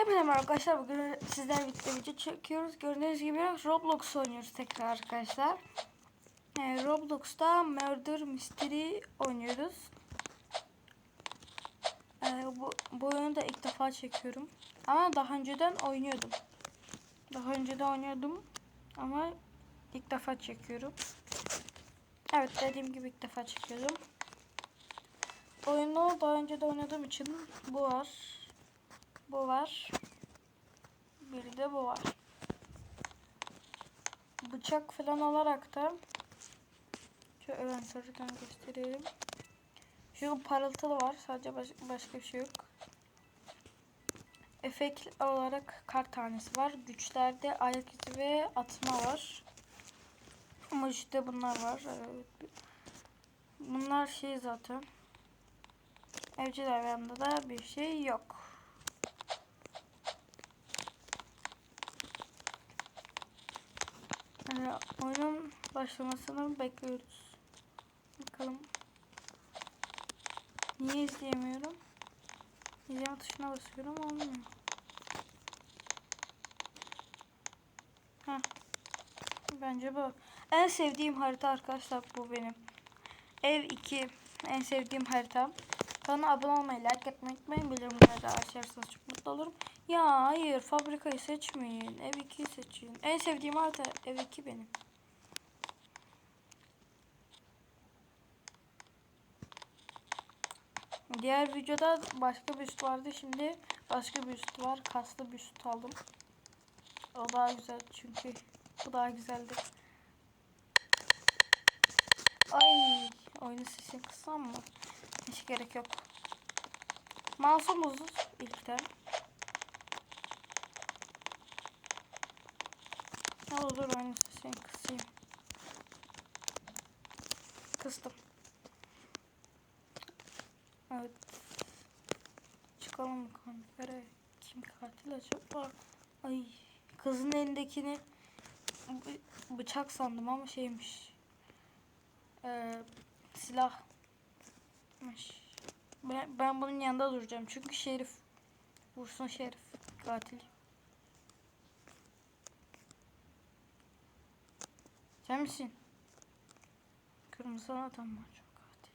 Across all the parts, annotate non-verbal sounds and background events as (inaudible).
Hepinize merhaba arkadaşlar. Bugün sizlerle birlikte video çekiyoruz. Gördüğünüz gibi Roblox oynuyoruz tekrar arkadaşlar. Ee, Roblox'ta Murder Mystery oynuyoruz. Ee, bu, bu oyunu da ilk defa çekiyorum. Ama daha önceden oynuyordum. Daha önce de oynuyordum. Ama ilk defa çekiyorum. Evet dediğim gibi ilk defa çekiyorum. Oyunu daha önce de oynadığım için bu var. Bu var. Bir de bu var. Bıçak falan olarak da şu envanterden göstereyim. Şu parıltılı var. Sadece baş, başka bir şey yok. Efekt olarak kart tanesi var. Güçlerde ayak izi ve atma var. Ama işte bunlar var. Evet. Bunlar şey zaten. Evcil hayvanda da bir şey yok. Yani oyunun başlamasını bekliyoruz. Bakalım. Niye izleyemiyorum? İzleme tuşuna basıyorum olmuyor. Heh. Bence bu. En sevdiğim harita arkadaşlar bu benim. Ev 2 en sevdiğim harita. Kanala abone olmayı, like etmeyi unutmayın. Bildirimleri de açarsanız çok mutlu olurum. Ya hayır fabrikayı seçmeyin. Ev 2'yi seçin. En sevdiğim harita ev 2 benim. Diğer videoda başka bir üst vardı. Şimdi başka bir üst var. Kaslı bir üst aldım. O daha güzel çünkü. Bu daha güzeldi. Ay, oyunu sesini kıssam mı? Hiç gerek yok. Masumuz ilkten. Ne olur oyunu sesini kısayım. Kıstım. Evet. Çıkalım kameraya. Kim katil acaba? Ay kızın elindekini bı- bıçak sandım ama şeymiş. Ee, silahmış. Ben, ben bunun yanında duracağım çünkü şerif vursun şerif katil. Sen misin? Kırmızı adam var çok katil.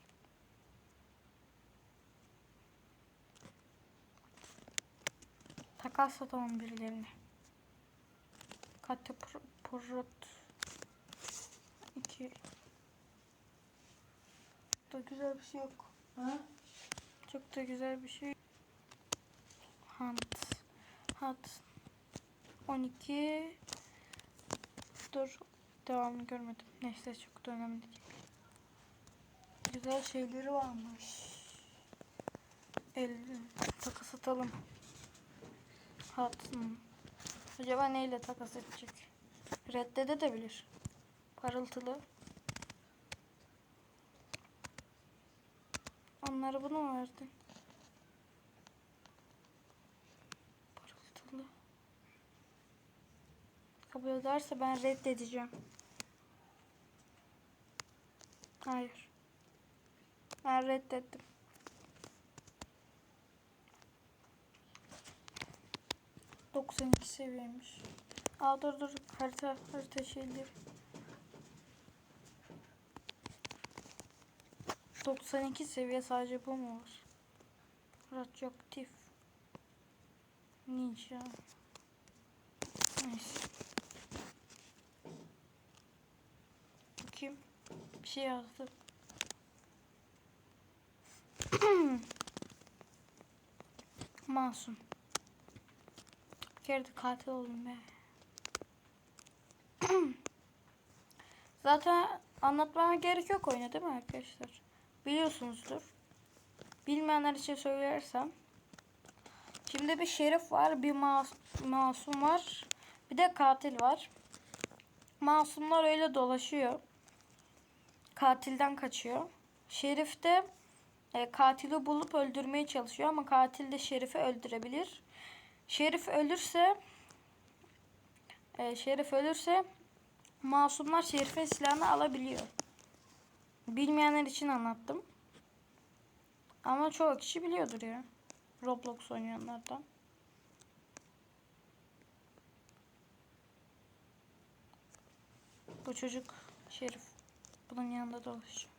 Takas atalım birilerine. Katya Pro- Prot 2 da güzel bir şey yok. Ha? Çok da güzel bir şey. Hunt. Hunt. 12. Dur. Devamını görmedim. Neyse çok da önemli değil. Güzel şeyleri varmış. El takas atalım. Hat. hmm. Acaba neyle takas edecek? Reddedebilir. Parıltılı. Onlara bunu mu verdin? Parıltılı. Kabul ederse ben reddedeceğim. Hayır. Ben reddettim. Doksan iki seviyeymiş. Aa dur dur harita harita şeyleri. 92 seviye sadece bu mu var? Radyoaktif. Ninja. Neyse. Bakayım. Bir şey yazdı. (clears throat) Masum. Bir kere de katil oldum be. (clears throat) Zaten anlatmama gerek yok oyunu değil mi arkadaşlar? Biliyorsunuzdur. Bilmeyenler için söylersem. Şimdi bir şerif var, bir mas masum var, bir de katil var. Masumlar öyle dolaşıyor. Katilden kaçıyor. Şerif de e, katili bulup öldürmeye çalışıyor ama katil de şerifi öldürebilir. Şerif ölürse e, şerif ölürse masumlar şerifin silahını alabiliyor. Bilmeyenler için anlattım. Ama çoğu kişi biliyordur ya. Roblox oynayanlardan. Bu çocuk Şerif bunun yanında dolaşıyor.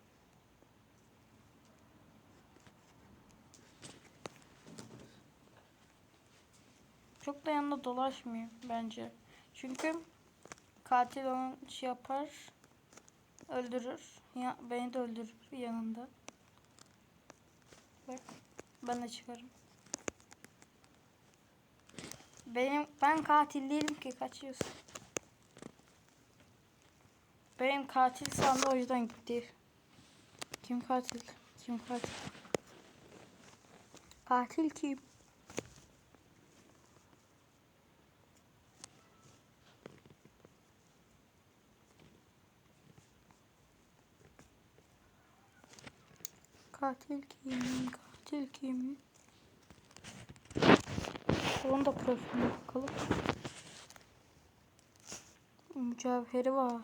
Çok da yanında dolaşmıyor bence. Çünkü katil onu şey yapar, öldürür. Ya, beni de öldürür yanında. Bak, ben de çıkarım. Benim ben katil değilim ki kaçıyorsun. Benim katil sandı o yüzden gitti. Kim katil? Kim katil? Katil kim? Katil kim? Katil kim? Onun da profiline bakalım. Mücevheri var.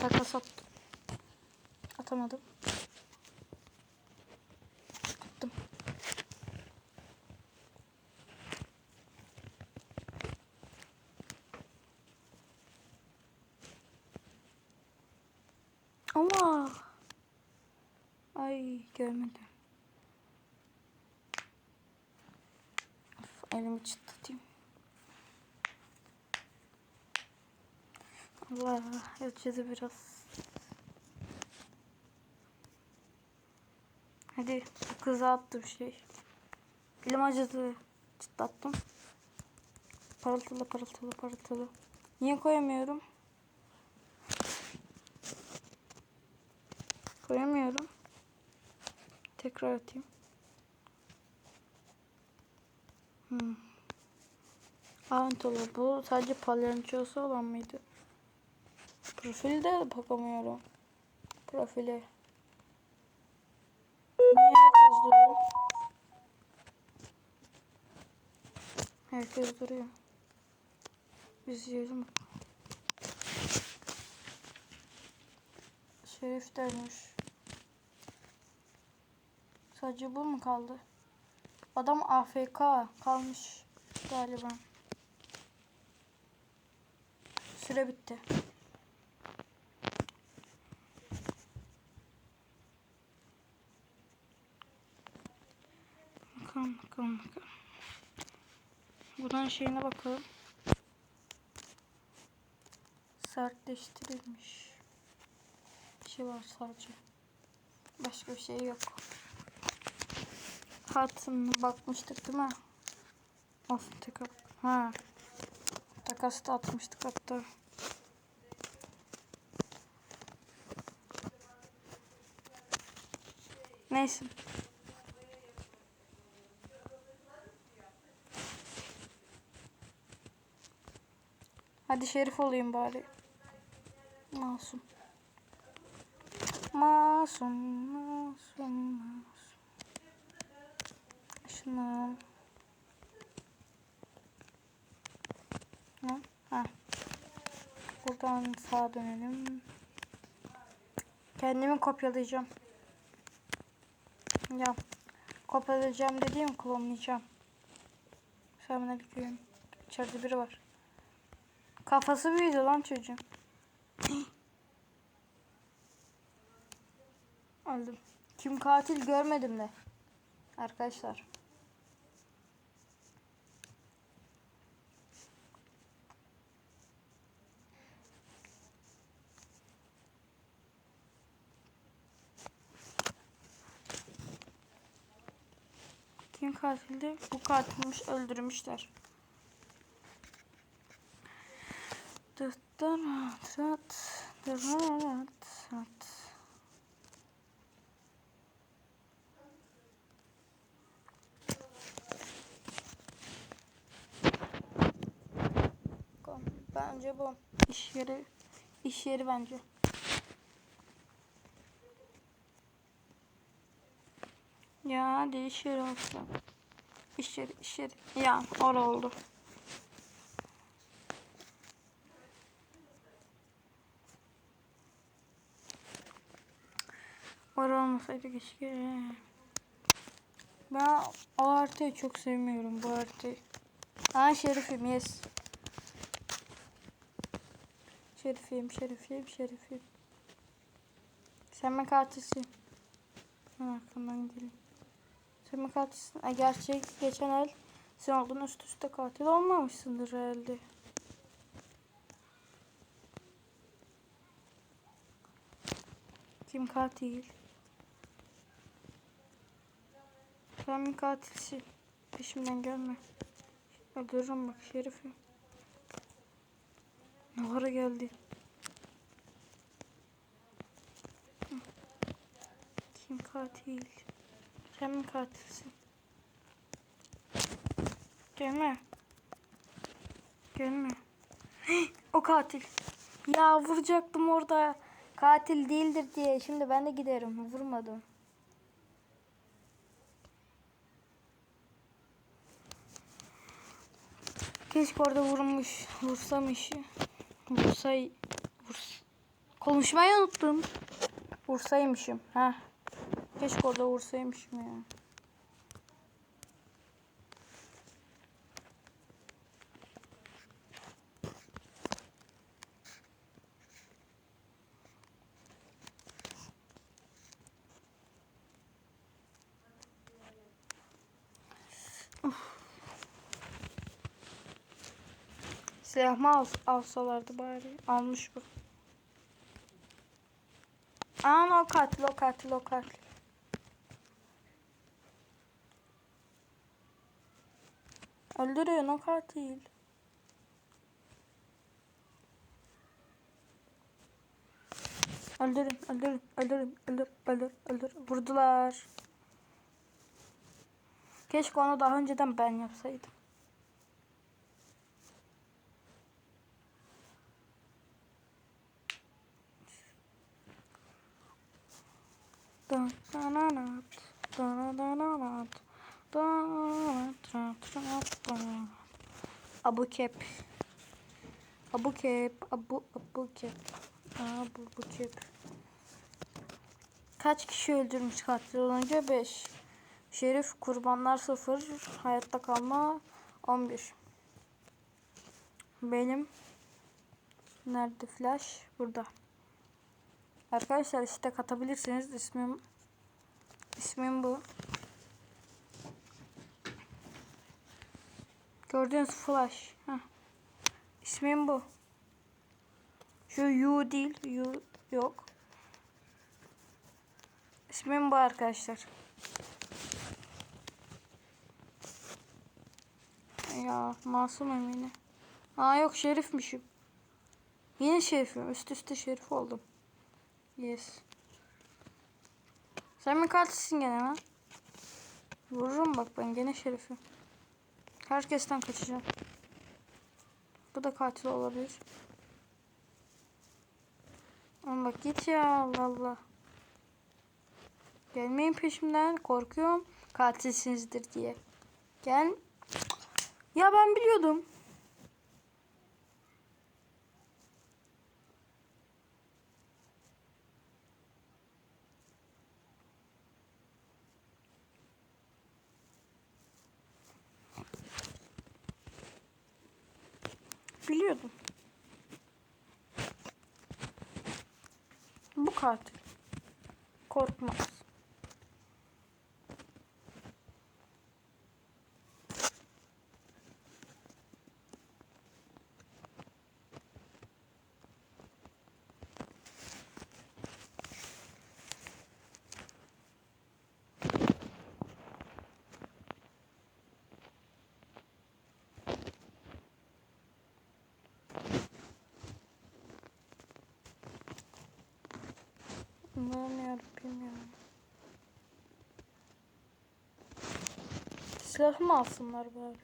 Takas attım. Atamadım. Attım. Allah. Ay görmedim. Of, elimi çıtlatayım. Allah acıdı biraz. Hadi kıza attı bir şey. Elim acıdı. Çıtlattım. Parıltılı parıltılı parıltılı. Niye koyamıyorum? Koyamıyorum. Tekrar atayım. Hmm. Bu sadece palyaçosu olan mıydı? Profilde de bakamıyorum. Profili. Niye herkes duruyor? Herkes duruyor. Biz yiyelim. Şerif dermiş. Sadece bu mu kaldı? Adam AFK kalmış galiba. Süre bitti. Bakalım bakalım bakalım. Buradan şeyine bakalım. Sertleştirilmiş. Bir şey var sadece. Başka bir şey yok. Hatırına bakmıştık değil mi? Olsun tekrar. Ha. Takasta atmıştık hatta. Neyse. Hadi şerif olayım bari. Masum, masum, masum. Şunu. Ne? Ha. Buradan sağa dönelim. Kendimi kopyalayacağım. Ya. Kopyalayacağım dediğim klonlayacağım. Selamünaleyküm. İçeride biri var. Kafası büyüdü lan çocuğun. Öldüm. Kim katil görmedim de. Arkadaşlar. Katildi? Bu katilmiş öldürmüşler. Dıt dıt dıt dıt. Bence bu iş yeri iş yeri bence. Ya yeri olsun. İş yeri, iş yeri. Ya or oldu. Or olmasaydı keşke. Ben o haritayı çok sevmiyorum bu haritayı. Ha şerifim yes. Şerifim, şerifim, şerifim. Sen mi katilsin? Ben arkamdan geleyim. Sen katilsin? Ay, gerçi geçen el sen oldun üst üste katil olmamışsındır herhalde. Kim katil? Sen mi katilsin? Peşimden gelme. Öldürürüm bak şerifim. Ne ara geldi? Kim katil? Sen mi katilsin? Gelme. Gelme. o katil. Ya vuracaktım orada. Katil değildir diye. Şimdi ben de giderim. Vurmadım. Keşke orada vurmuş. Vursam işi. Vursay. Vurs. Konuşmayı unuttum. Vursaymışım. Ha. Keşke orada vursaymışım ya. Silahımı al, alsalardı bari. Almış bu. Aa o katil, o. Öldürüyor o katil. Öldürün, öldürün, öldürün, öldür, öldür, öldür. Vurdular. Keşke onu daha önceden ben yapsaydım. Abu kep. Abu kep. Abu abu kep. Abu bu kep. Kaç kişi öldürmüş katil olunca 5. Şerif kurbanlar 0. Hayatta kalma 11. Benim nerede flash? Burada. Arkadaşlar işte katabilirsiniz. İsmim ismim bu. Gördüğünüz flash. Heh. İsmim bu. Şu U değil. U yok. İsmim bu arkadaşlar. Ya masumum yine. Aa yok şerifmişim. Yine şerifim. Üst üste şerif oldum. Yes. Sen mi katilsin gene lan? Vururum bak ben gene şerifim. Herkesten kaçacağım. Bu da katil olabilir. Ama bak git ya Allah Allah. Gelmeyin peşimden. Korkuyorum. Katilsinizdir diye. Gel. Ya ben biliyordum. Bu katil. Korkmaz. Bilmiyorum, bilmiyorum. Silahımı alsınlar bari.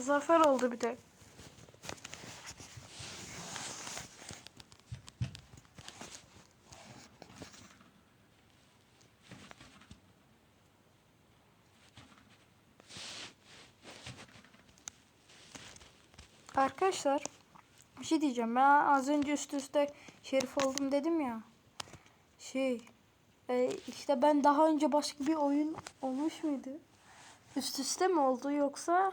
Zafer oldu bir de. Arkadaşlar bir şey diyeceğim. Ben az önce üst üste şerif oldum dedim ya. Şey e, işte ben daha önce başka bir oyun olmuş muydu? Üst üste mi oldu yoksa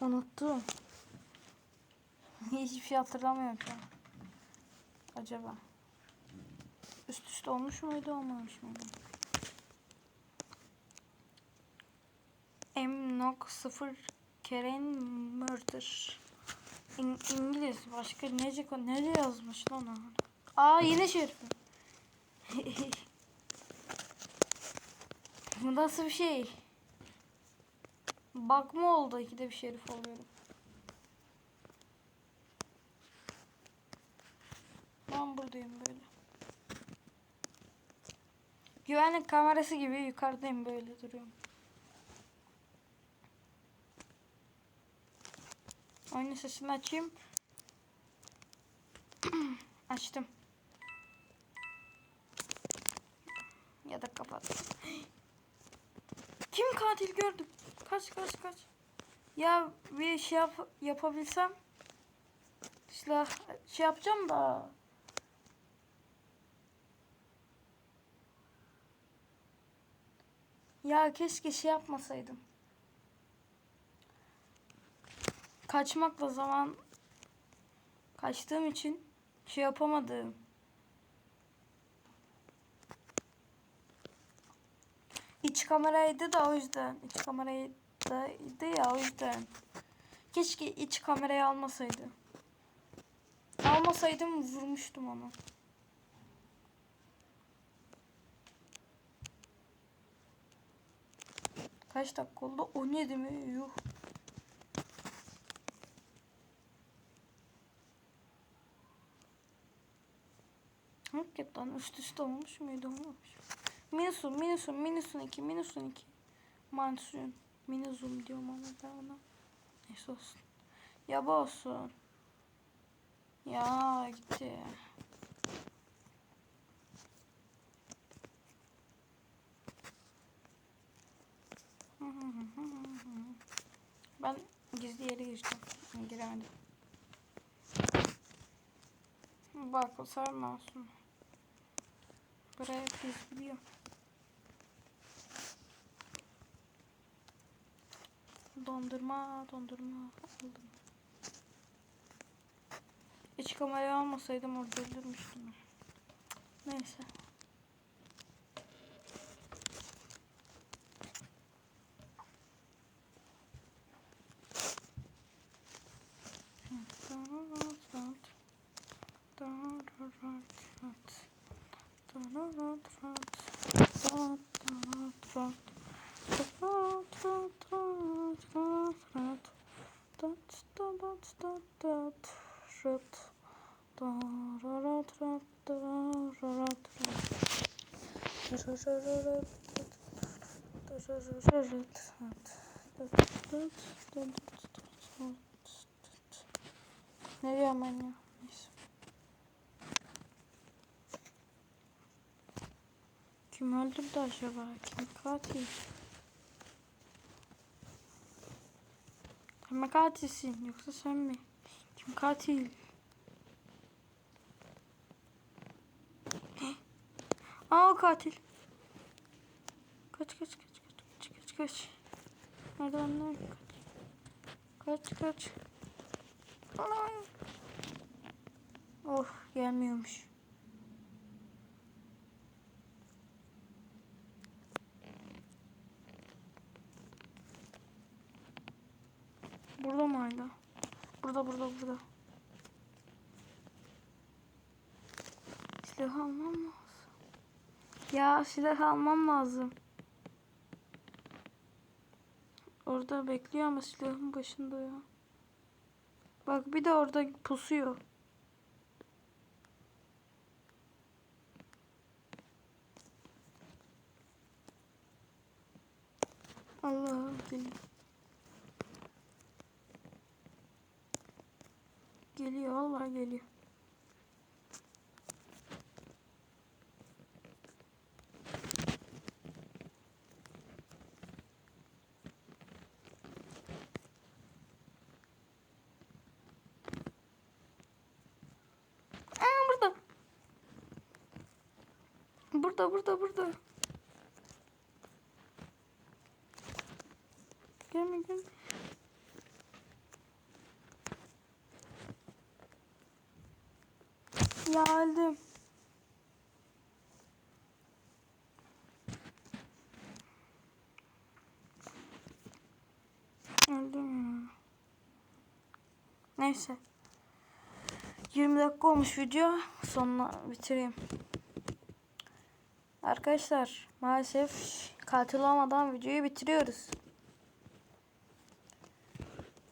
unuttum. (laughs) Hiçbir şey hatırlamıyorum şu. Acaba üst üste olmuş muydu olmamış mıydı? M. Nok 0 Karen Murder. İng İngiliz başka nece ne yazmış lan o? Aa yine şerifim. (laughs) Bu nasıl bir şey? Bak mı oldu ikide bir şerif oluyorum. Ben buradayım böyle. Güvenlik kamerası gibi yukarıdayım böyle duruyorum. Oyunun sesini açayım. (clears throat) Açtım. Ya da kapat. (gasps) Kim katil gördüm? Kaç kaç kaç. Ya bir şey yap yapabilsem silah şey yapacağım da Ya keşke şey yapmasaydım. Kaçmakla zaman kaçtığım için şey yapamadım. İç kameraydı da o yüzden. İç kameraydı ya o yüzden. Keşke iç kamerayı almasaydı. Almasaydım vurmuştum onu. Kaç dakika oldu? 17 mi? Yuh. Hakikaten üst üste olmuş muydu? Olmamış. Minusun, minusun, minusun 2, minusun 2. Mansun. Minuzum diyorum ama ben ona. Neyse olsun. Ya bu olsun. Ya gitti. Ben gizli yere gireceğim. Giremedim. Bak o sarma olsun. Buraya biz biliyor. Dondurma, dondurma aldım. İç kamerayı almasaydım orada öldürmüştüm. Neyse. Ne diyorum ben ya? Neyse. Kim öldürdü acaba? Kim katil? Sen mi katilsin yoksa sen mi? Kim katil? Aa o katil. Kaç kaç kaç kaç kaç kaç kaç. Merdivenler kaç. Kaç kaç. Ay. Oh gelmiyormuş. Burada mı hala? Burada burada burada. Silah almam lazım. Ya silah almam lazım. Orada bekliyor ama silahın başında ya. Bak bir de orada pusuyor. Allah geliyor. Geliyor Allah geliyor. Burada burada burada. Gelme gelme. Ya öldüm. Öldüm ya. Neyse. 20 dakika olmuş video. Sonuna bitireyim. Arkadaşlar maalesef katil olmadan videoyu bitiriyoruz.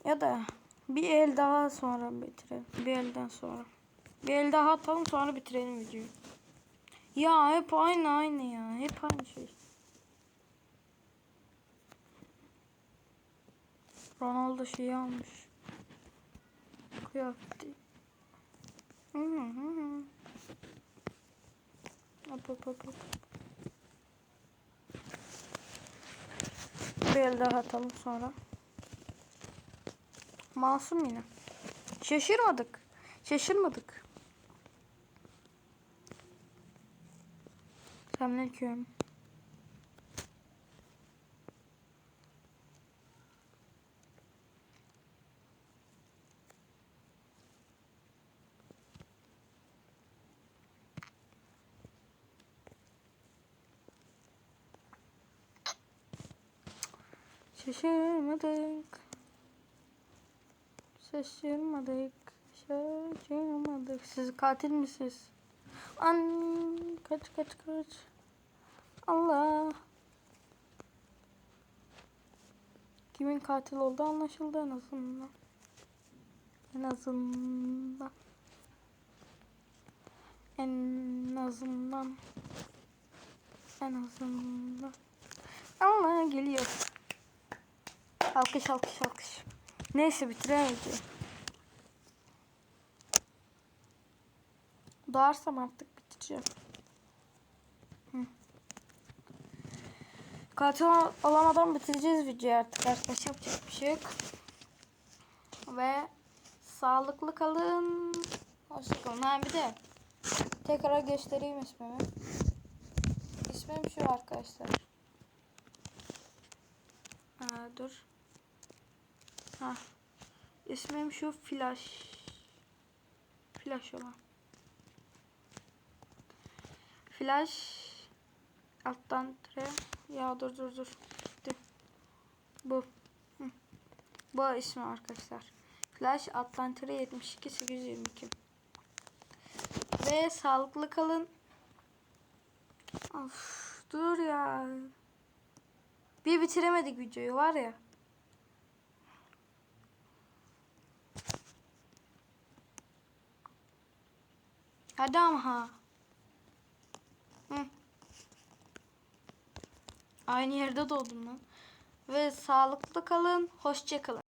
Ya da bir el daha sonra bitirelim. Bir elden sonra. Bir el daha atalım sonra bitirelim videoyu. Ya hep aynı aynı ya. Hep aynı şey. Ronaldo şeyi almış. Kıyafeti. Hı hı hı. Hop hop hop hop. Bir el daha atalım sonra. Masum yine. Şaşırmadık. Şaşırmadık. Selamünaleyküm. Şaşırmadık. Şaşırmadık. Şaşırmadık. Siz katil misiniz? An kaç kaç kaç. Allah. Kimin katil olduğu anlaşıldı en azından. En azından. En azından. En azından. Allah geliyor. Alkış alkış alkış. Neyse bitiremeyeceğim. Doğarsam artık bitireceğim. Hı. Katil olamadan bitireceğiz videoyu artık arkadaşlar yapacak bir şey yok. Ve sağlıklı kalın. Hoşçakalın. Ha bir de tekrar göstereyim ismimi. İsmim şu arkadaşlar. Ha, dur. Ha. İsmim şu Flash. Flash olan. Flash alttan tire. Ya dur dur dur. Gitti. Bu. Hı. Bu ismi arkadaşlar. Flash alttan tire 72 822. Ve sağlıklı kalın. Of, dur ya. Bir bitiremedik videoyu var ya. Hadi ama. Hı. Aynı yerde doğdum lan. Ve sağlıklı kalın, hoşça kalın.